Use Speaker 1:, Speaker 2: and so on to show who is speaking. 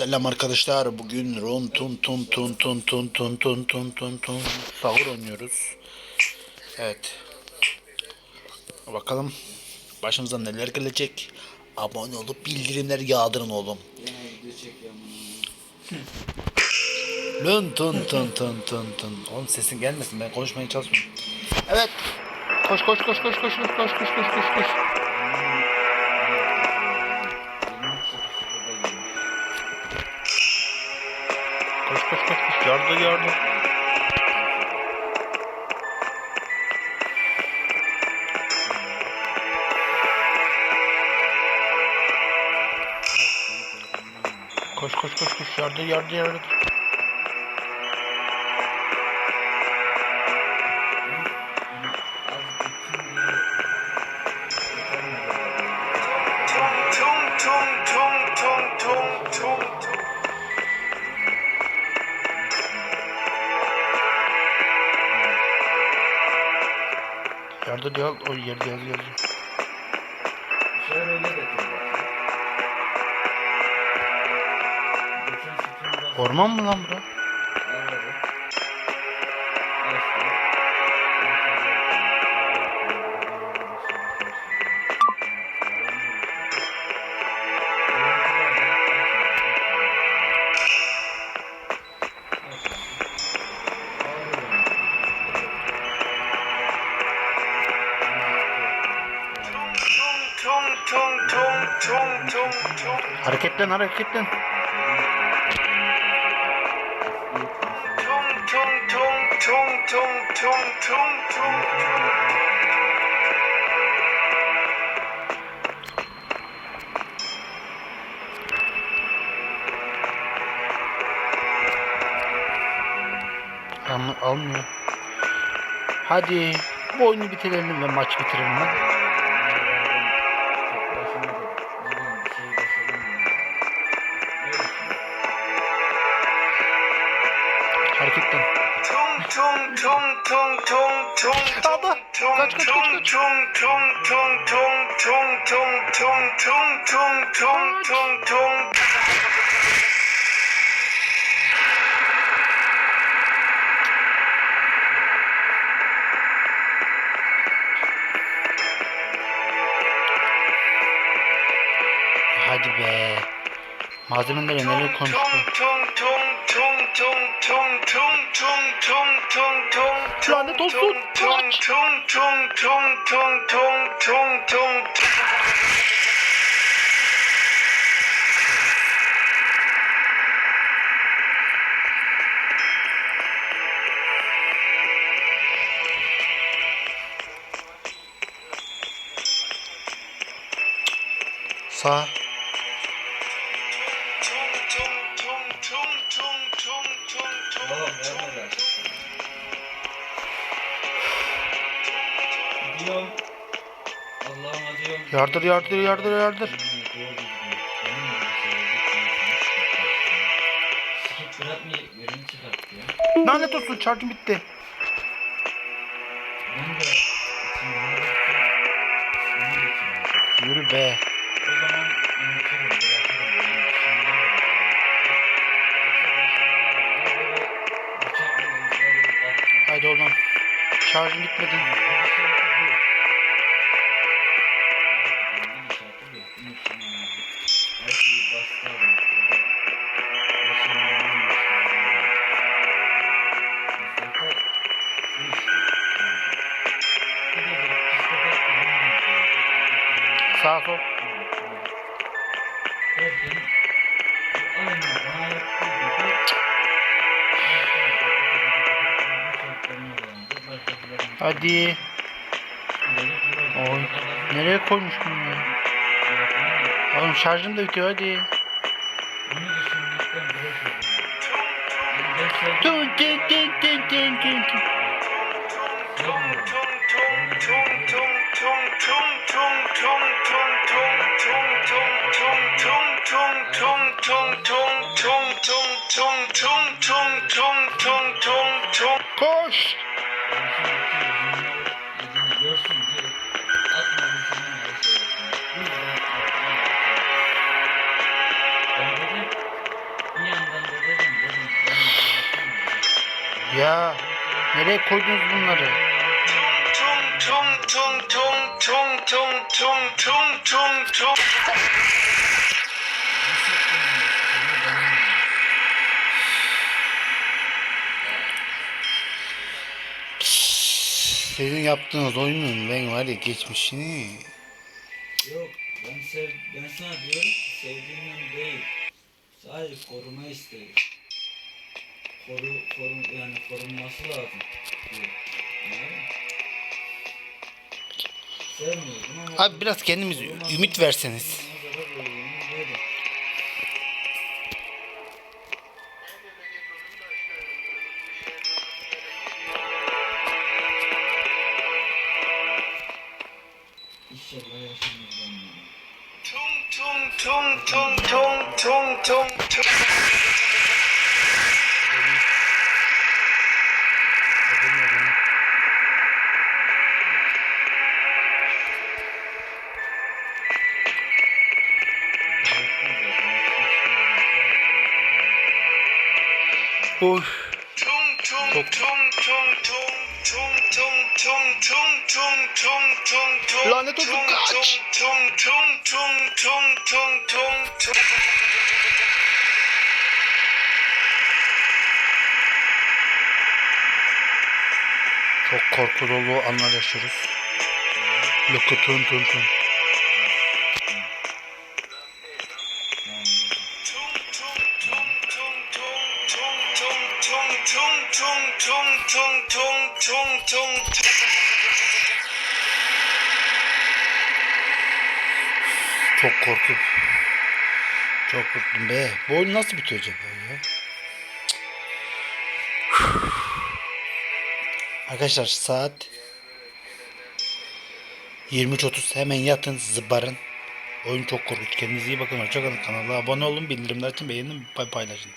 Speaker 1: Selam arkadaşlar. Bugün ron tun tun tun tun tun tun tun tun tun tun sahur oynuyoruz. Evet. Bakalım başımıza neler gelecek. Abone olup bildirimleri yağdırın oğlum. Lön tun tun tun tun tun. Oğlum sesin gelmesin ben konuşmaya çalışmıyorum. Evet. Koş koş koş koş koş koş koş koş koş koş. Koş Yardı yardı. Koş koş koş koş. Yardı yardı yardı.
Speaker 2: tung tung tung tung tung tung
Speaker 1: Orada diyor o yerde yazıyor.
Speaker 3: Şöyle öyle şey de
Speaker 1: Orman mı lan
Speaker 2: bu? Çum çum çum.
Speaker 1: Hareketlen hareketlen.
Speaker 2: Çum çum çum çum çum çum çum
Speaker 1: çum. Almıyor. Hadi bu oyunu bitirelim ve maç bitirelim hadi. Hareketlen.
Speaker 2: tung tung tung tung tung tung tung
Speaker 1: Kaç, kaç, kaç, kaç.
Speaker 2: tung tung tung tung tung tung tung tung tung tung tung tung
Speaker 1: Malzemeleri nereye konuştu? Lanet olsun. Kaç. Sağ.
Speaker 3: Babam vermeden çıktı. Gidiyorum. Allah'ım acıyorum.
Speaker 1: Yardır yardır yardır yardır.
Speaker 3: Skip bırakmayı verim çıkarttı ya.
Speaker 1: Lanet olsun charge'ım bitti.
Speaker 3: Ben de içim var.
Speaker 1: Yürü be.
Speaker 3: O zaman unuturum.
Speaker 1: Haydi oradan. Şarjım bitmedi. Sağ sol. Hadi. Oy. Nereye koymuş bunu ya? Oğlum şarjım da bitiyor hadi. Tun tun tun tun tun tun
Speaker 2: Ya nereye koydunuz bunları?
Speaker 1: Tung tung tung tung tung tung tung tung tung tung.
Speaker 2: Sizin yaptığınız oyunun ben var ya geçmişini
Speaker 3: Yok ben sev ben sana diyorum ki sevdiğimden değil. Sadece koruma isteği koru, koru, yani korunması lazım.
Speaker 2: Abi biraz kendimiz ümit verseniz.
Speaker 1: Tung tung tung tung tung tung tung bu
Speaker 2: Lanet olsun kaç. Çok korku dolu anlar yaşıyoruz. Loku tüm tüm tüm. Çok korktum. Çok korktum be. Bu oyun nasıl bitiyor acaba ya? Arkadaşlar saat 23.30 hemen yatın zıbarın. Oyun çok korkunç. Kendinize iyi bakın. Hoşçakalın. Kanala abone olun. Bildirimler için beğenin. Paylaşın.